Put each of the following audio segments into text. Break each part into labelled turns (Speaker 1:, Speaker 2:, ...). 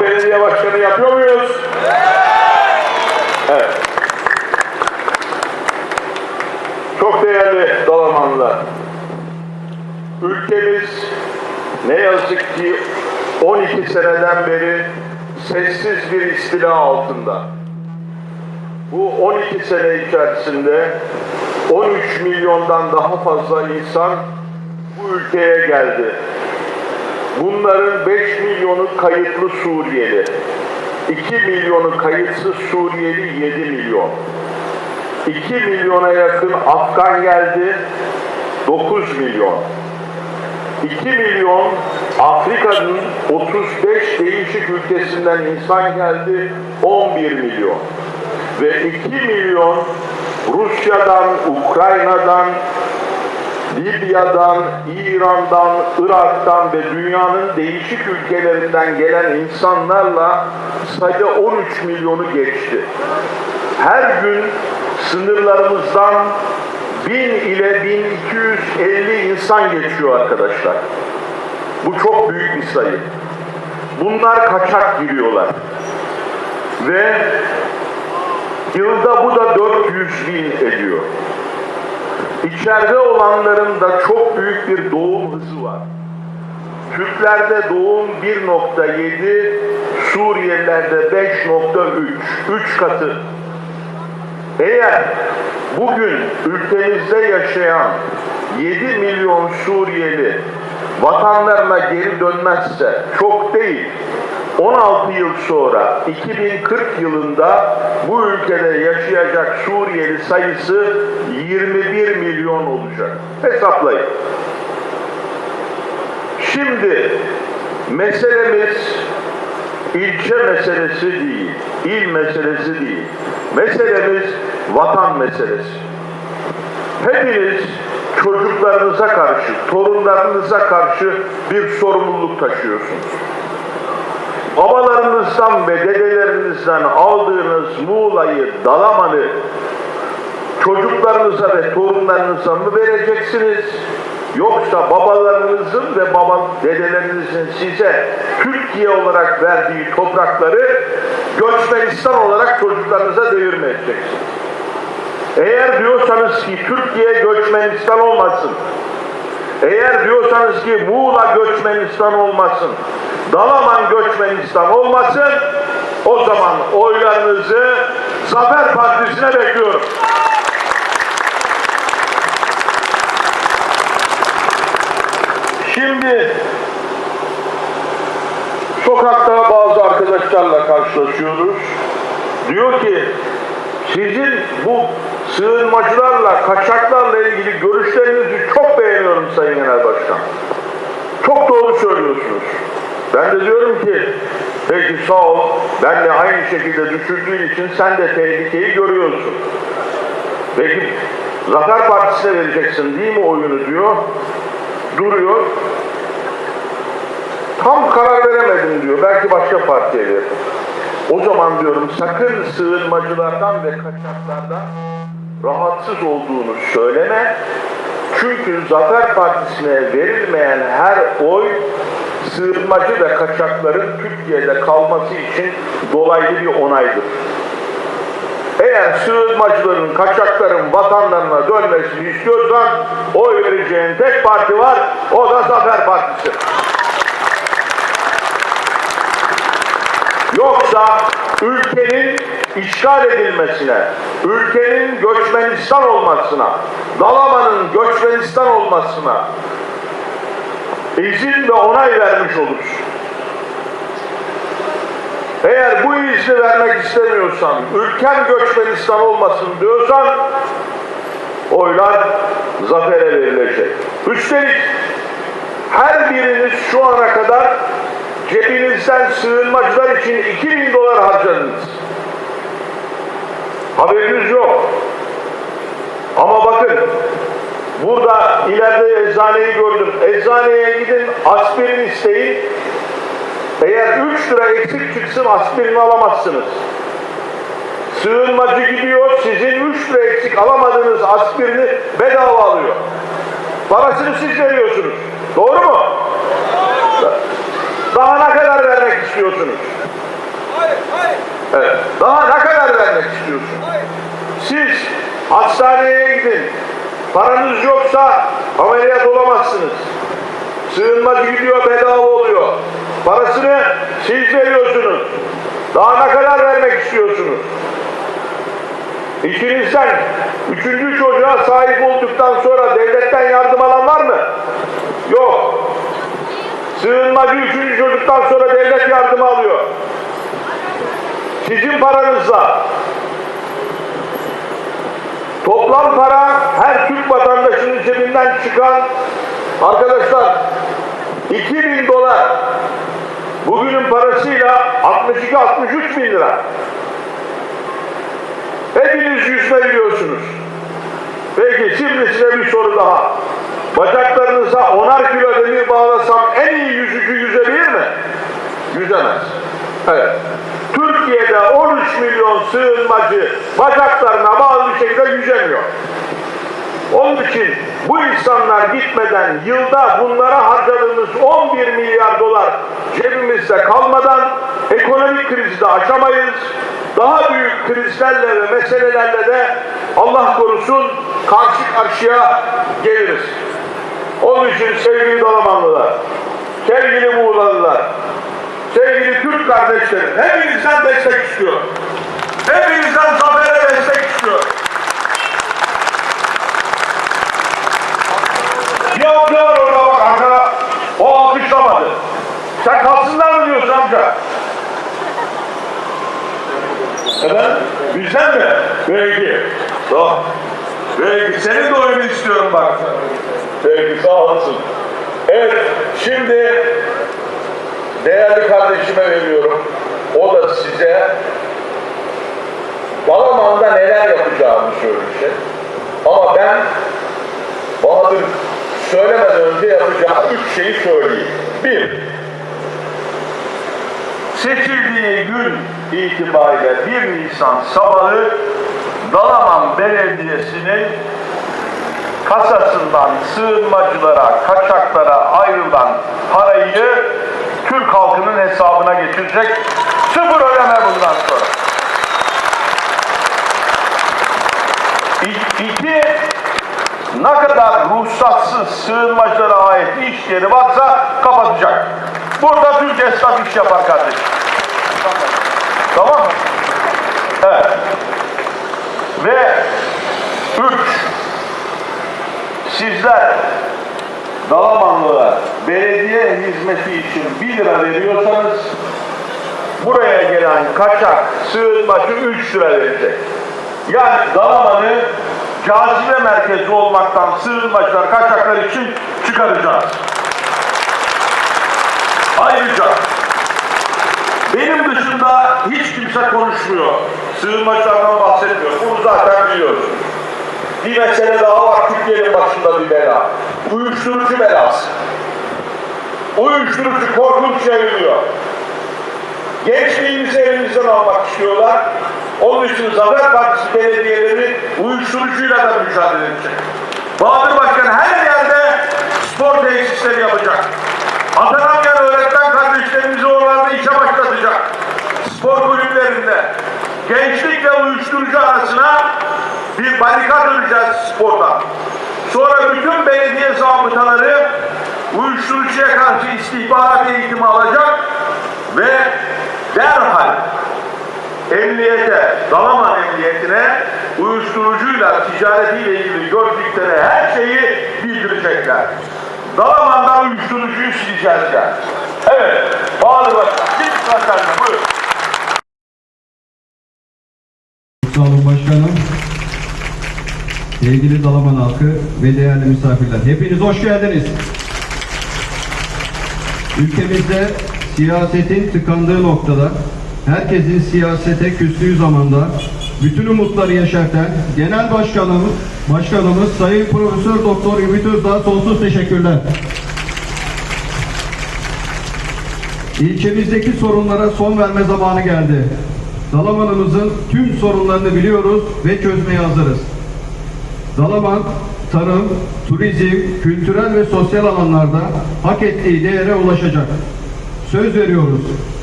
Speaker 1: Belediye başkanı yapıyor muyuz? Evet. Çok değerli Dalamanlılar. Ülkemiz ne yazık ki 12 seneden beri sessiz bir istila altında. Bu 12 sene içerisinde 13 milyondan daha fazla insan bu ülkeye geldi. Bunların 5 milyonu kayıtlı Suriyeli, 2 milyonu kayıtsız Suriyeli 7 milyon. 2 milyona yakın Afgan geldi, 9 milyon. 2 milyon Afrika'nın 35 değişik ülkesinden insan geldi, 11 milyon. Ve 2 milyon Rusya'dan, Ukrayna'dan, Libya'dan, İran'dan, Irak'tan ve dünyanın değişik ülkelerinden gelen insanlarla sayı 13 milyonu geçti. Her gün sınırlarımızdan 1000 ile 1250 insan geçiyor arkadaşlar. Bu çok büyük bir sayı. Bunlar kaçak giriyorlar. Ve yılda bu da 400 bin ediyor. İçeride olanların da çok büyük bir doğum hızı var. Türklerde doğum 1.7, Suriyelilerde 5.3, 3 katı. Eğer bugün ülkemizde yaşayan 7 milyon Suriyeli vatanlarına geri dönmezse çok değil, 16 yıl sonra 2040 yılında bu ülkede yaşayacak Suriyeli sayısı 21 milyon olacak. Hesaplayın. Şimdi meselemiz ilçe meselesi değil, il meselesi değil. Meselemiz vatan meselesi. Hepiniz çocuklarınıza karşı, torunlarınıza karşı bir sorumluluk taşıyorsunuz. Babalarınızdan ve dedelerinizden aldığınız Muğla'yı, Dalaman'ı çocuklarınıza ve torunlarınıza mı vereceksiniz? Yoksa babalarınızın ve baba dedelerinizin size Türkiye olarak verdiği toprakları Göçmenistan olarak çocuklarınıza devirme edeceksiniz. Eğer diyorsanız ki Türkiye Göçmenistan olmasın, eğer diyorsanız ki Muğla Göçmenistan olmasın, Dalaman Göçmenistan olmasın, o zaman oylarınızı Zafer Partisi'ne bekliyorum. Şimdi sokakta bazı arkadaşlarla karşılaşıyoruz. Diyor ki sizin bu sığınmacılarla, kaçaklarla ilgili görüşlerinizi çok beğeniyorum Sayın Genel Başkan. Çok doğru söylüyorsunuz. Ben de diyorum ki peki sağ ol. Ben de aynı şekilde düşündüğün için sen de tehlikeyi görüyorsun. Peki Zafer Partisi'ne vereceksin değil mi oyunu diyor. Duruyor. Tam karar veremedim diyor. Belki başka partiye veririm. O zaman diyorum sakın sığınmacılardan ve kaçaklardan rahatsız olduğunu söyleme. Çünkü Zafer Partisi'ne verilmeyen her oy sığınmacı ve kaçakların Türkiye'de kalması için dolaylı bir onaydır. Eğer sığınmacıların, kaçakların vatanlarına dönmesini istiyorsan oy vereceğin tek parti var, o da Zafer Partisi. Yoksa ülkenin işgal edilmesine, ülkenin göçmenistan olmasına, Dalaman'ın göçmenistan olmasına izin ve onay vermiş olur. Eğer bu izni vermek istemiyorsan, ülkem göçmenistan olmasın diyorsan oylar zafere verilecek. Üstelik her biriniz şu ana kadar cebinizden sığınmacılar için 2000 dolar harcadınız. Haberiniz yok. Ama bakın burada ileride eczaneyi gördüm. Eczaneye gidin aspirin isteyin. Eğer 3 lira eksik çıksın aspirin alamazsınız. Sığınmacı gidiyor sizin 3 lira eksik alamadığınız aspirini bedava alıyor. Parasını siz veriyorsunuz. Doğru mu? Daha ne kadar vermek istiyorsunuz?
Speaker 2: Hayır, hayır,
Speaker 1: Evet. Daha ne kadar vermek istiyorsunuz?
Speaker 2: hayır.
Speaker 1: Siz hastaneye gidin. Paranız yoksa ameliyat olamazsınız. Sığınmacı gidiyor bedava oluyor. Parasını siz veriyorsunuz. Daha ne kadar vermek istiyorsunuz? İçinizden üçüncü çocuğa sahip olduktan sonra devletten yardım alan var mı? Yok. Sığınmacı üçüncü çocuktan sonra devlet yardımı alıyor. Sizin paranızla Toplam para her Türk vatandaşının cebinden çıkan arkadaşlar 2000 dolar. Bugünün parasıyla 62-63 bin lira. Hepiniz yüzme biliyorsunuz. Peki şimdi size bir soru daha. Bacaklarınıza onar kilo demir bağlasam en iyi yüzücü yüzebilir mi? Yüzemez. Evet. Türkiye'de 13 milyon sığınmacı bacaklarına bağlı bir şekilde yüzemiyor. Onun için bu insanlar gitmeden yılda bunlara harcadığımız 11 milyar dolar cebimizde kalmadan ekonomik krizi de aşamayız. Daha büyük krizlerle ve meselelerle de Allah korusun karşı karşıya geliriz. Onun için sevgili Dalamanlılar, sevgili Muğlalılar, sevgili Türk kardeşlerim, hepinizden destek istiyorum. Hepinizden zafere destek istiyorum. Bir amca var orada bak arkada. O alkışlamadı. Sen kalsınlar mı diyorsun amca? Efendim? Bizden mi? Peki. Tamam. Peki. Senin de oyunu istiyorum bak. Peki sağ olasın. Evet. Şimdi değerli kardeşime veriyorum. O da size Dalaman'da neler yapacağını söyleyecek. Ama ben Bahadır söylemeden önce yapacağı üç şeyi söyleyeyim. Bir, seçildiği gün itibariyle 1 Nisan sabahı Dalaman Belediyesi'nin kasasından sığınmacılara, kaçaklara ayrılan parayı Türk halkının hesabına geçirecek. Sıfır ödeme bundan sonra. İki, ne kadar ruhsatsız sığınmacılara ait iş yeri varsa kapatacak. Burada Türk esnaf iş yapar kardeşim. Tamam mı? Evet. Ve üç, sizler Dalamanlılar belediye hizmeti için 1 lira veriyorsanız buraya gelen kaçak sığınmacı 3 lira verecek. Yani Dalaman'ı cazibe merkezi olmaktan sığınmacılar, kaçaklar için çıkaracağız. Ayrıca benim dışında hiç kimse konuşmuyor. Sığınmacılardan bahsetmiyor. Bunu zaten biliyorsunuz. Bir mesele daha var Türkiye'nin başında bir bela. Uyuşturucu belası. Uyuşturucu korkunç yayılıyor. Gençliğimizi elimizden almak istiyorlar. Onun için Zafer Partisi belediyeleri uyuşturucuyla da mücadele edecek. Bahadır Başkan her yerde spor tesisleri yapacak. Atanamayan öğretmen kardeşlerimizi oralarda işe başlatacak. Spor kulüplerinde gençlikle uyuşturucu arasına bir barikat öreceğiz sporda. Sonra bütün belediye zabıtaları uyuşturucuya karşı istihbarat eğitimi alacak ve derhal emniyete, Dalaman Emniyetine uyuşturucuyla ticaretiyle ilgili gördükleri her şeyi bildirecekler. Dalaman'dan uyuşturucuyu sileceğiz yani. Evet, Bağlı Başkan. Şimdi başkanım buyurun.
Speaker 3: Sağ olun başkanım. Sevgili Dalaman halkı ve değerli misafirler. Hepiniz hoş geldiniz. Ülkemizde siyasetin tıkandığı noktada, herkesin siyasete küstüğü zamanda bütün umutları yaşarken Genel Başkanımız, Başkanımız Sayın Profesör Doktor Ümit Özdağ sonsuz teşekkürler. İlçemizdeki sorunlara son verme zamanı geldi. Dalaman'ımızın tüm sorunlarını biliyoruz ve çözmeye hazırız. Dalaman tarım, turizm, kültürel ve sosyal alanlarda hak ettiği değere ulaşacak. Söz veriyoruz.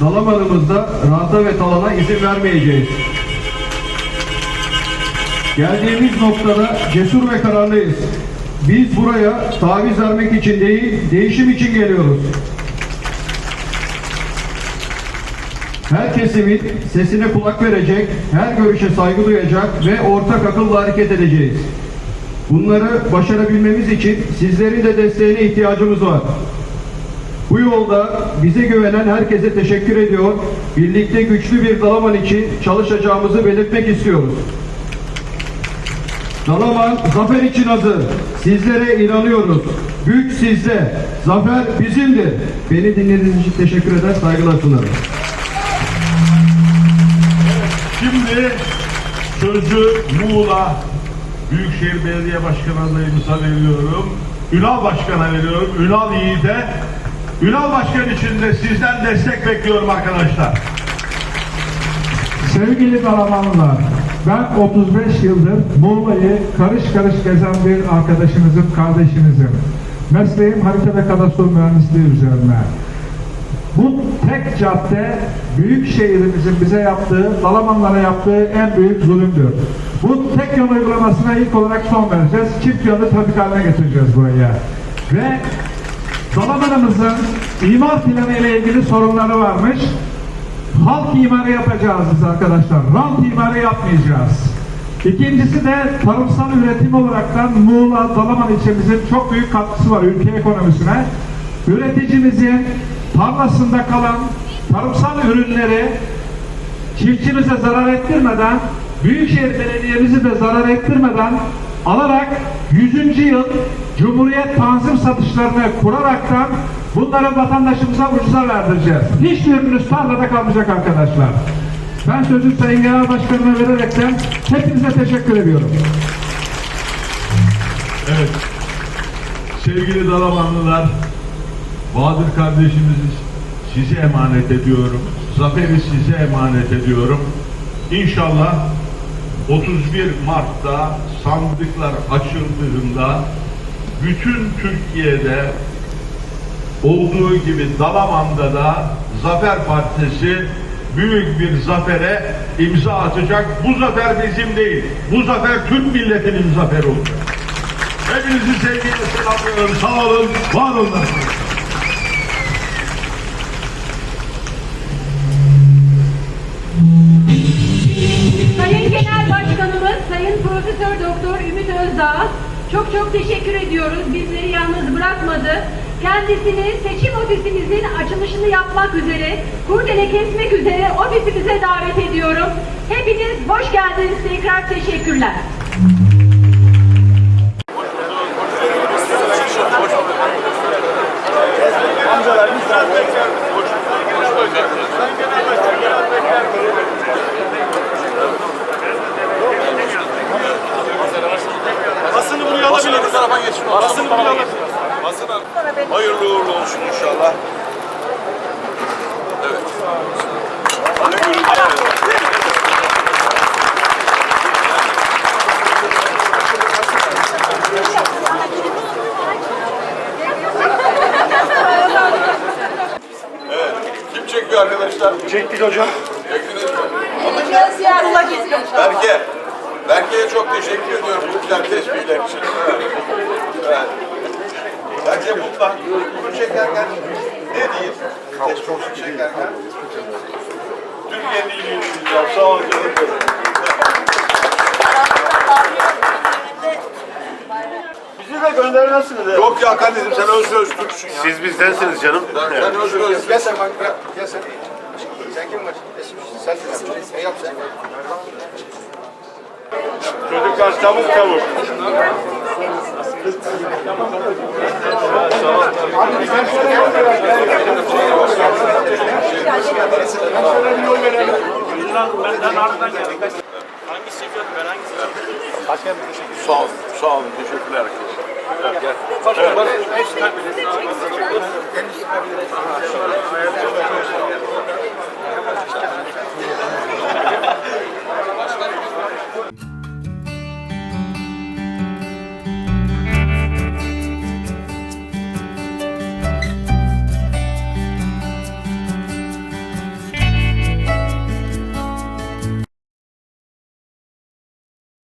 Speaker 3: Dalamanımızda ranta ve talana izin vermeyeceğiz. Geldiğimiz noktada cesur ve kararlıyız. Biz buraya taviz vermek için değil, değişim için geliyoruz. Her kesimin sesine kulak verecek, her görüşe saygı duyacak ve ortak akılla hareket edeceğiz. Bunları başarabilmemiz için sizlerin de desteğine ihtiyacımız var. Bu yolda bize güvenen herkese teşekkür ediyor. Birlikte güçlü bir Dalaman için çalışacağımızı belirtmek istiyoruz. Dalaman zafer için hazır. Sizlere inanıyoruz. Güç sizde. Zafer bizimdir. Beni dinlediğiniz için teşekkür eder. Saygılar sunarım.
Speaker 4: Şimdi sözü Muğla Büyükşehir Belediye Başkanı adayımıza veriyorum. Ünal Başkan'a veriyorum. Ünal Yiğit'e. Ünal Başkan için de sizden destek bekliyorum arkadaşlar.
Speaker 5: Sevgili Dalamanlılar, ben 35 yıldır Muğla'yı karış karış gezen bir arkadaşınızım, kardeşinizim. Mesleğim harita ve kadastro mühendisliği üzerine. Bu tek cadde büyük şehrimizin bize yaptığı, Dalamanlara yaptığı en büyük zulümdür. Bu tek yol uygulamasına ilk olarak son vereceğiz. Çift yönlü trafik haline getireceğiz buraya. Ve Dalamanımızın imar planı ile ilgili sorunları varmış. Halk imarı yapacağız biz arkadaşlar. Rant imarı yapmayacağız. İkincisi de tarımsal üretim olaraktan Muğla, Dalaman ilçemizin çok büyük katkısı var ülke ekonomisine. Üreticimizin tarlasında kalan tarımsal ürünleri çiftçimize zarar ettirmeden, Büyükşehir Belediye'mizi de zarar ettirmeden alarak 100. yıl Cumhuriyet tanzim satışlarını kuraraktan bunları vatandaşımıza ucuza verdireceğiz. Hiçbiriniz tarlada kalmayacak arkadaşlar. Ben sözü Sayın Genel Başkanıma vererekten hepinize teşekkür ediyorum.
Speaker 4: Evet. Sevgili Dalamanlılar, Bahadır kardeşimizi size emanet ediyorum. Zafer'i size emanet ediyorum. İnşallah 31 Mart'ta sandıklar açıldığında bütün Türkiye'de olduğu gibi Dalaman'da da Zafer Partisi büyük bir zafere imza atacak. Bu zafer bizim değil. Bu zafer Türk milletinin zaferi olacak. Hepinizi sevgiyle selamlıyorum. Sağ olun, var olun.
Speaker 6: Başkanımız, Sayın Profesör Doktor Ümit Özdağ çok çok teşekkür ediyoruz. Bizleri yalnız bırakmadı. Kendisini seçim ofisimizin açılışını yapmak üzere, kurdele kesmek üzere ofisimize davet ediyorum. Hepiniz hoş geldiniz. Tekrar teşekkürler.
Speaker 2: Basını buraya alabiliriz. Bu tarafa geçin. Basını buraya alabiliriz. Basın Hayırlı uğurlu olsun inşallah. Evet. Evet. Kim çekiyor arkadaşlar? Çektik hocam. Çektiniz mi? Berke. Berke'ye çok teşekkür ediyorum bu güzel tespihtler için. Evet. Berke bundan bunu çekerken ne diyeyim? Tespih çekerken. Türkiye'nin iyiliğini diyeceğim. Sağ ol canım.
Speaker 7: Göndermezsiniz.
Speaker 2: Yok ya kardeşim sen öz öz Türksün ya.
Speaker 7: Siz bizdensiniz canım.
Speaker 2: Sen, sen öz öz
Speaker 7: Gel sen bak gel, gel sen. Sen kim var? Sen sen yap sen. Çocuklar çabuk çabuk.
Speaker 2: Sağ olun. Sağ olun. Teşekkürler arkadaşlar. Gel.